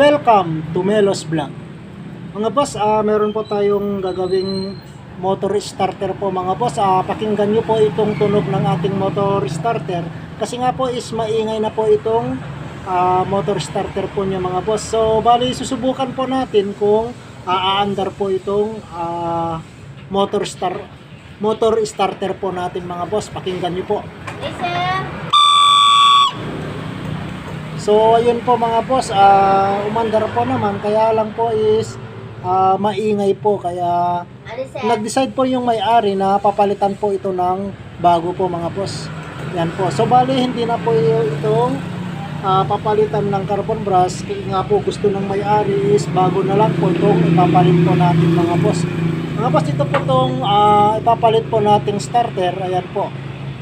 Welcome to Melos Vlog. Mga boss, ah meron po tayong gagawing motor starter po mga boss. Ah pakinggan nyo po itong tunog ng ating motor starter. Kasi nga po is maingay na po itong ah, motor starter po niya mga boss. So bali susubukan po natin kung aaandar po itong ah, motor star motor starter po natin mga boss. Pakinggan nyo po. Yes. So ayun po mga boss, ah, umandar po naman kaya lang po is ah, maingay po kaya Ano, nag-decide po yung may-ari na papalitan po ito ng bago po mga boss. Yan po. So bali hindi na po itong ah, papalitan ng carbon brush kaya nga po gusto ng may-ari is bago na lang po itong ipapalit po natin mga boss. Mga boss, ito po itong ah, ipapalit po nating starter. Ayan po.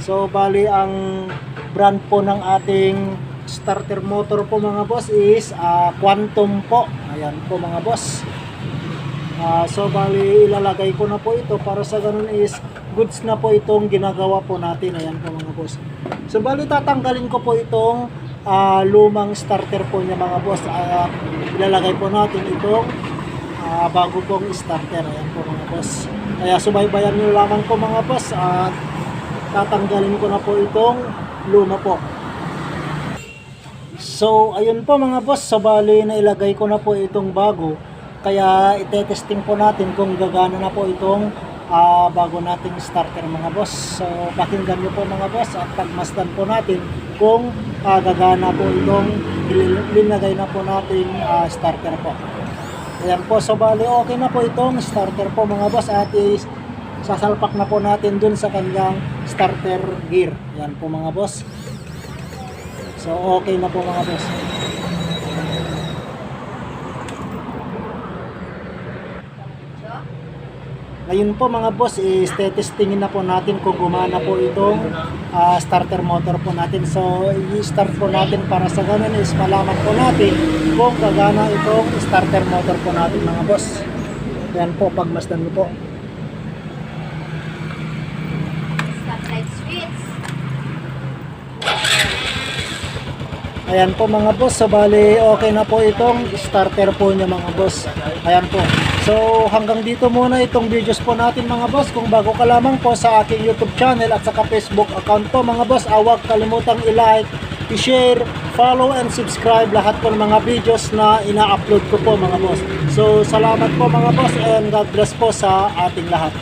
So bali ang brand po ng ating starter motor po mga boss is ah, Quantum po. Ayan po mga boss. Ah, so bali ilalagay ko na po ito para sa ganun is goods na po itong ginagawa po natin. Ayan po mga boss. So bali tatanggalin ko po itong ah, lumang starter po niya mga boss. Ah, ilalagay po natin itong ah, bago pong starter. Ayan po mga boss. Kaya subaybayan nyo lamang po mga boss at tatanggalin ko na po itong luma po. So, ayun po mga boss, so bali na ilagay ko na po itong bago. Kaya itetesting po natin kung gagana na po itong ah, bago nating starter mga boss. So, pakinggan nyo po mga boss at pagmasdan po natin kung ah, gagana po itong linagay na po nating ah, starter po. Ayan po, so bali okay na po itong starter po mga boss at is sasalpak na po natin dun sa kanyang starter gear. Ayan po mga boss. So okay na po mga boss. Ngayon po mga boss, is testingin na po natin kung gumana po itong ah, starter motor po natin. So i-start po natin para sa ganun is malaman po natin kung gagana itong starter motor po natin mga boss. Yan po, pagmasdan mo po. Ayan po mga boss, so bali okay na po itong starter po niya mga boss. Ayan po. So hanggang dito muna itong videos po natin mga boss. Kung bago ka lamang po sa aking YouTube channel at saka Facebook account po mga boss, awag kalimutang i-like, i-share, follow and subscribe lahat po ng mga videos na ina-upload ko po mga boss. So salamat po mga boss and God bless po sa ating lahat.